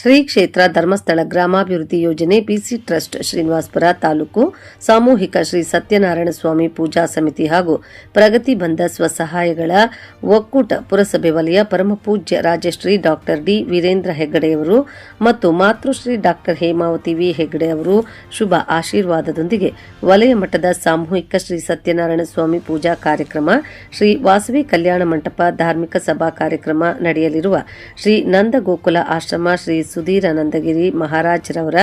ಶ್ರೀ ಕ್ಷೇತ್ರ ಧರ್ಮಸ್ಥಳ ಗ್ರಾಮಾಭಿವೃದ್ಧಿ ಯೋಜನೆ ಬಿಸಿ ಟ್ರಸ್ಟ್ ಶ್ರೀನಿವಾಸಪುರ ತಾಲೂಕು ಸಾಮೂಹಿಕ ಶ್ರೀ ಸತ್ಯನಾರಾಯಣ ಸ್ವಾಮಿ ಪೂಜಾ ಸಮಿತಿ ಹಾಗೂ ಪ್ರಗತಿ ಬಂದ ಸ್ವಸಹಾಯಗಳ ಒಕ್ಕೂಟ ಪುರಸಭೆ ವಲಯ ಪರಮಪೂಜ್ಯ ರಾಜಶ್ರೀ ಡಾಕ್ಟರ್ ಡಿ ವೀರೇಂದ್ರ ಹೆಗ್ಗಡೆಯವರು ಮತ್ತು ಮಾತೃಶ್ರೀ ಡಾಕ್ಟರ್ ಹೇಮಾವತಿ ವಿ ಹೆಗ್ಗಡೆ ಅವರು ಶುಭ ಆಶೀರ್ವಾದದೊಂದಿಗೆ ವಲಯ ಮಟ್ಟದ ಸಾಮೂಹಿಕ ಶ್ರೀ ಸತ್ಯನಾರಾಯಣ ಸ್ವಾಮಿ ಪೂಜಾ ಕಾರ್ಯಕ್ರಮ, ಶ್ರೀ ವಾಸವಿ ಕಲ್ಯಾಣ ಮಂಟಪ ಧಾರ್ಮಿಕ ಸಭಾ ಕಾರ್ಯಕ್ರಮ ನಡೆಯಲಿರುವ ಶ್ರೀ ನಂದಗೋಕುಲ ಆಶ್ರಮ ಶ್ರೀ ಸುಧೀರ ಆನಂದಗಿರಿ ಮಹಾರಾಜ್ರವರ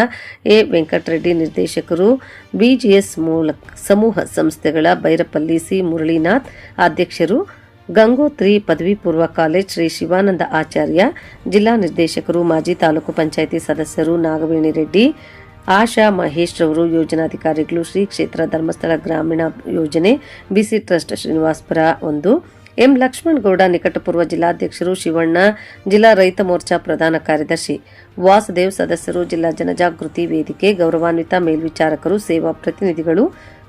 ಎ. ವೆಂಕಟರೆಡ್ಡಿ ನಿರ್ದೇಶಕರು, ಬಿಜಿಎಸ್ ಮೂಲಕ ಸಮೂಹ ಸಂಸ್ಥೆಗಳ ಬೈರಪಲ್ಲಿ ಸಿ. ಮುರಳೀನಾಥ್ ಅಧ್ಯಕ್ಷರು, ಗಂಗೋತ್ರಿ ಪದವಿ ಪೂರ್ವ ಕಾಲೇಜ್ ಶ್ರೀ ಶಿವಾನಂದ ಆಚಾರ್ಯ, ಜಿಲ್ಲಾ ನಿರ್ದೇಶಕರು, ಮಾಜಿ ತಾಲೂಕು ಪಂಚಾಯಿತಿ ಸದಸ್ಯರು ನಾಗವೇಣಿ ರೆಡ್ಡಿ, ಆಶಾ ಮಹೇಶ್ ರವರು ಯೋಜನಾಧಿಕಾರಿಗಳು, ಶ್ರೀ ಕ್ಷೇತ್ರ ಧರ್ಮಸ್ಥಳ ಗ್ರಾಮೀಣ ಯೋಜನೆ, ಬಿಸಿ ಟ್ರಸ್ಟ್ ಶ್ರೀನಿವಾಸ್ಪುರ ಒಂದು ಎಂ ಲಕ್ಷ್ಮಣಗೌಡ ನಿಕಟಪೂರ್ವ ಜಿಲ್ಲಾಧ್ಯಕ್ಷರು ಶಿವಣ್ಣ, ಜಿಲ್ಲಾ ರೈತ ಮೋರ್ಚಾ ಪ್ರಧಾನ ಕಾರ್ಯದರ್ಶಿ ವಾಸುದೇವ್ ಸದಸ್ಯರು, ಜಿಲ್ಲಾ ಜನಜಾಗೃತಿ ವೇದಿಕೆ ಗೌರವಾನ್ವಿತ ಮೇಲ್ವಿಚಾರಕರು, ಸೇವಾ ಪ್ರತಿನಿಧಿಗಳು,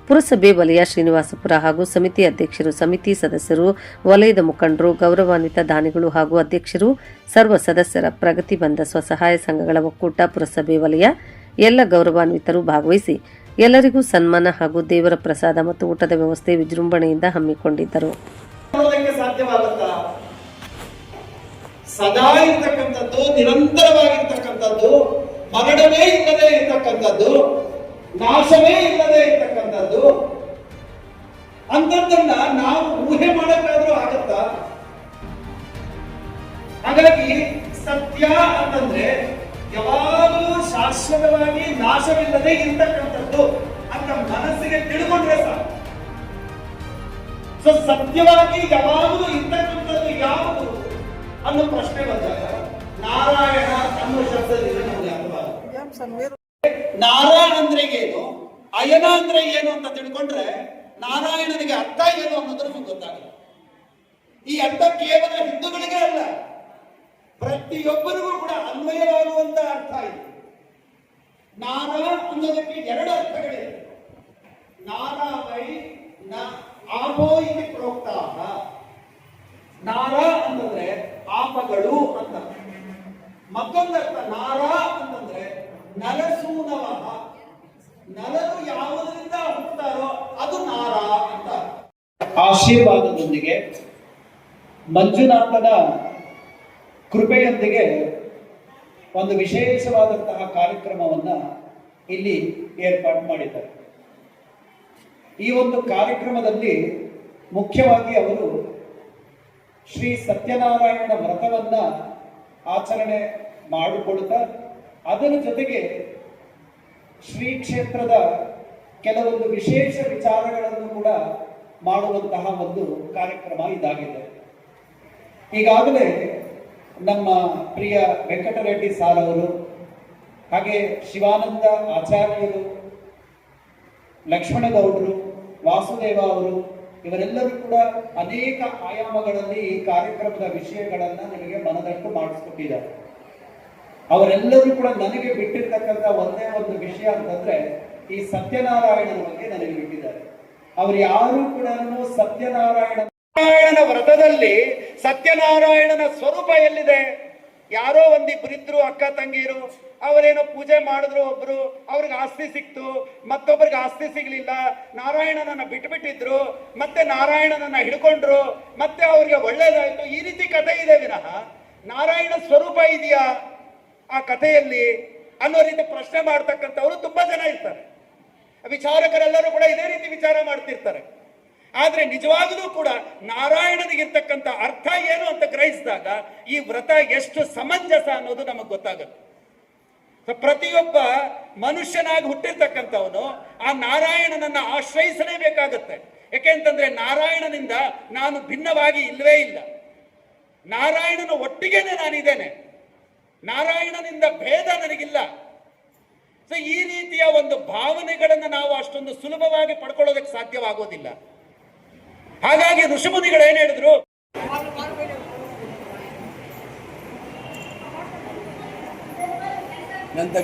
ಪುರಸಭೆ ವಲಯ ಶ್ರೀನಿವಾಸಪುರ ಹಾಗೂ ಸಮಿತಿ ಅಧ್ಯಕ್ಷರು, ಸಮಿತಿ ಸದಸ್ಯರು, ವಲಯದ ಮುಖಂಡರು, ಗೌರವಾನ್ವಿತ ದಾನಿಗಳು ಹಾಗೂ ಅಧ್ಯಕ್ಷರು, ಸರ್ವ ಸದಸ್ಯರ ಪ್ರಗತಿ ಬಂದ ಸ್ವಸಹಾಯ ಸಂಘಗಳ ಒಕ್ಕೂಟ, ಪುರಸಭೆ ವಲಯ, ಎಲ್ಲ ಗೌರವಾನ್ವಿತರು ಭಾಗವಹಿಸಿ ಎಲ್ಲರಿಗೂ ಸನ್ಮಾನ ಹಾಗೂ ದೇವರ ಪ್ರಸಾದ ಮತ್ತು ಊಟದ ವ್ಯವಸ್ಥೆ ವಿಜೃಂಭಣೆಯಿಂದ ಹಮ್ಮಿಕೊಂಡಿದ್ದರು. ಸಾಧ್ಯವಾಗುತ್ತಾ ಸದಾ ಇರ್ತಕ್ಕಂಥದ್ದು, ನಿರಂತರವಾಗಿರ್ತಕ್ಕಂಥದ್ದು, ಮರಣವೇ ಇಲ್ಲದೆ ಇರ್ತಕ್ಕಂಥದ್ದು, ನಾಶವೇ ಇಲ್ಲದೆ ಇರ್ತಕ್ಕಂಥದ್ದು. ಅಂತದ್ದನ್ನ ನಾವು ಊಹೆ ಮಾಡಕ್ಕಾದ್ರೂ ಆಗತ್ತಾ? ಹಾಗಾಗಿ ಸತ್ಯ ಅಂತಂದ್ರೆ ಯಾವಾಗಲೂ ಶಾಶ್ವತವಾಗಿ ನಾಶವಿಲ್ಲದೆ ಇರ್ತಕ್ಕಂಥದ್ದು ಅಂತ ಮನಸ್ಸಿಗೆ ತಿಳ್ಕೊಂಡ್ರೆ ಸಾಕು. ಸೊ ಸತ್ಯವಾಗಿ ಯಾವಾಗಲೂ ಇರ್ತಕ್ಕಂಥದ್ದು ಯಾವುದು ಅನ್ನೋ ಪ್ರಶ್ನೆ ಬಂದಾಗ ನಾರಾಯಣ ಅನ್ನೋ ಶಬ್ದದಿಂದ ನಮಗೆ ಅರ್ಥವಾಗುತ್ತೆ ನಾರಾಯಣ ಅಂದ್ರೆ ಏನು? ಅಯನ ಅಂದ್ರೆ ಏನು ಅಂತ ತಿಳ್ಕೊಂಡ್ರೆ ನಾರಾಯಣನಿಗೆ ಅರ್ಥ ಏನು ಅನ್ನೋದು ನಮಗೆ ಗೊತ್ತಾಗಲ್ಲ ಈ ಅರ್ಥ ಕೇವಲ ಹಿಂದೂಗಳಿಗೆ ಅಲ್ಲ ಪ್ರತಿಯೊಬ್ಬರಿಗೂ ಕೂಡ ಅನ್ವಯವಾಗುವಂತ ಅರ್ಥ ಇದೆ. ನಾರ ಅನ್ನೋದಕ್ಕೆ ಎರಡು ಅರ್ಥಗಳಿವೆ. ನಾರಾವೈ ನ ಆಪೋ ಇಲ್ಲಿ ಪ್ರೋಕ್ತಾಹ ನಾರ ಅಂತಂದ್ರೆ ಆಪಗಳು ಅಂತ. ಮತ್ತೊಂದರ್ಥ, ನಾರ ಅಂತಂದ್ರೆ ನರಸೂನವ ನರರು ಯಾವುದರಿಂದ ಹುಟ್ಟುತ್ತಾರೋ ಅದು ನಾರ ಅಂತ. ಆಶೀರ್ವಾದದೊಂದಿಗೆ ಮಂಜುನಾಥನ ಕೃಪೆಯೊಂದಿಗೆ ಒಂದು ವಿಶೇಷವಾದಂತಹ ಕಾರ್ಯಕ್ರಮವನ್ನ ಇಲ್ಲಿ ಏರ್ಪಾಡು ಮಾಡಿದ್ದಾರೆ. ಈ ಒಂದು ಕಾರ್ಯಕ್ರಮದಲ್ಲಿ ಮುಖ್ಯವಾಗಿ ಅವರು ಶ್ರೀ ಸತ್ಯನಾರಾಯಣ ವ್ರತವನ್ನ ಆಚರಣೆ ಮಾಡಿಕೊಳ್ತಾ, ಅದರ ಜೊತೆಗೆ ಶ್ರೀ ಕ್ಷೇತ್ರದ ಕೆಲವೊಂದು ವಿಶೇಷ ವಿಚಾರಗಳನ್ನು ಕೂಡ ಮಾಡುವಂತಹ ಒಂದು ಕಾರ್ಯಕ್ರಮ ಇದಾಗಿದೆ. ಈಗಾಗಲೇ ನಮ್ಮ ಪ್ರಿಯ ವೆಂಕಟರೆಡ್ಡಿ ಸಾರ್ ಅವರು, ಹಾಗೆ ಶಿವಾನಂದ ಆಚಾರ್ಯರು, ಲಕ್ಷ್ಮಣಗೌಡರು ವಾಸುದೇವ ಅವರು, ಇವರೆಲ್ಲರೂ ಕೂಡ ಅನೇಕ ಆಯಾಮಗಳಲ್ಲಿ ಈ ಕಾರ್ಯಕ್ರಮದ ವಿಷಯಗಳನ್ನ ನಿಮಗೆ ಮನದಟ್ಟು ಮಾಡಿಸ್ಕೊಟ್ಟಿದ್ದಾರೆ. ಅವರೆಲ್ಲರೂ ಕೂಡ ನನಗೆ ಬಿಟ್ಟಿರ್ತಕ್ಕಂಥ ಒಂದೇ ಒಂದು ವಿಷಯ ಅಂತಂದ್ರೆ ಈ ಸತ್ಯನಾರಾಯಣನ ಬಗ್ಗೆ ನನಗೆ ಬಿಟ್ಟಿದ್ದಾರೆ. ಅವರು ಯಾರು ಕೂಡ ಸತ್ಯನಾರಾಯಣ ವ್ರತದಲ್ಲಿ ಸತ್ಯನಾರಾಯಣನ ಸ್ವರೂಪ ಎಲ್ಲಿದೆ? ಯಾರೋ ಒಂದಿಬ್ಬರಿದ್ರು ಅಕ್ಕ ತಂಗಿರು, ಅವರೇನೋ ಪೂಜೆ ಮಾಡಿದ್ರು ಒಬ್ರು, ಅವ್ರಿಗೆ ಆಸ್ತಿ ಸಿಕ್ತು ಮತ್ತೊಬ್ಬರಿಗೆ ಆಸ್ತಿ ಸಿಗ್ಲಿಲ್ಲ. ನಾರಾಯಣನನ್ನ ಬಿಟ್ಬಿಟ್ಟಿದ್ರು, ಮತ್ತೆ ನಾರಾಯಣನನ್ನ ಹಿಡ್ಕೊಂಡ್ರು, ಮತ್ತೆ ಅವ್ರಿಗೆ ಒಳ್ಳೇದಾಯ್ತು. ಈ ರೀತಿ ಕಥೆ ಇದೆ ವಿನಃ. ನಾರಾಯಣ ಸ್ವರೂಪ ಇದೆಯಾ? ಆ ಕಥೆಯಲ್ಲಿ ಅನ್ನೋ ರೀತಿ ಪ್ರಶ್ನೆ ಮಾಡ್ತಕ್ಕಂಥವ್ರು ತುಂಬಾ ಜನ ಇರ್ತಾರೆ. ವಿಚಾರಕರೆಲ್ಲರೂ ಕೂಡ ಇದೇ ರೀತಿ ವಿಚಾರ ಮಾಡ್ತಿರ್ತಾರೆ. ಆದ್ರೆ ನಿಜವಾಗಲೂ ಕೂಡ ನಾರಾಯಣನಿಗಿರ್ತಕ್ಕಂಥ ಅರ್ಥ ಏನು ಅಂತ ಗ್ರಹಿಸಿದಾಗ ಈ ವ್ರತ ಎಷ್ಟು ಸಮಂಜಸ ಅನ್ನೋದು ನಮಗೆ ಗೊತ್ತಾಗುತ್ತೆ. ಪ್ರತಿಯೊಬ್ಬ ಮನುಷ್ಯನಾಗಿ ಹುಟ್ಟಿರ್ತಕ್ಕಂಥವನು ಆ ನಾರಾಯಣನನ್ನ ಆಶ್ರಯಿಸಲೇಬೇಕಾಗತ್ತೆ. ಯಾಕೆಂತಂದ್ರೆ ನಾರಾಯಣನಿಂದ ನಾನು ಭಿನ್ನವಾಗಿ ಇಲ್ಲವೇ ಇಲ್ಲ. ನಾರಾಯಣನ ಒಟ್ಟಿಗೆನೆ ನಾನಿದ್ದೇನೆ. ನಾರಾಯಣನಿಂದ ಭೇದ ನನಗಿಲ್ಲ. ಸೊ ಈ ರೀತಿಯ ಒಂದು ಭಾವನೆಗಳನ್ನು ನಾವು ಅಷ್ಟೊಂದು ಸುಲಭವಾಗಿ ಪಡ್ಕೊಳ್ಳೋದಕ್ಕೆ ಸಾಧ್ಯವಾಗೋದಿಲ್ಲ. ಹಾಗಾಗಿ ಋಷಿಮುನಿಗಳು ಏನ್ ಹೇಳಿದ್ರು? ನಂತರ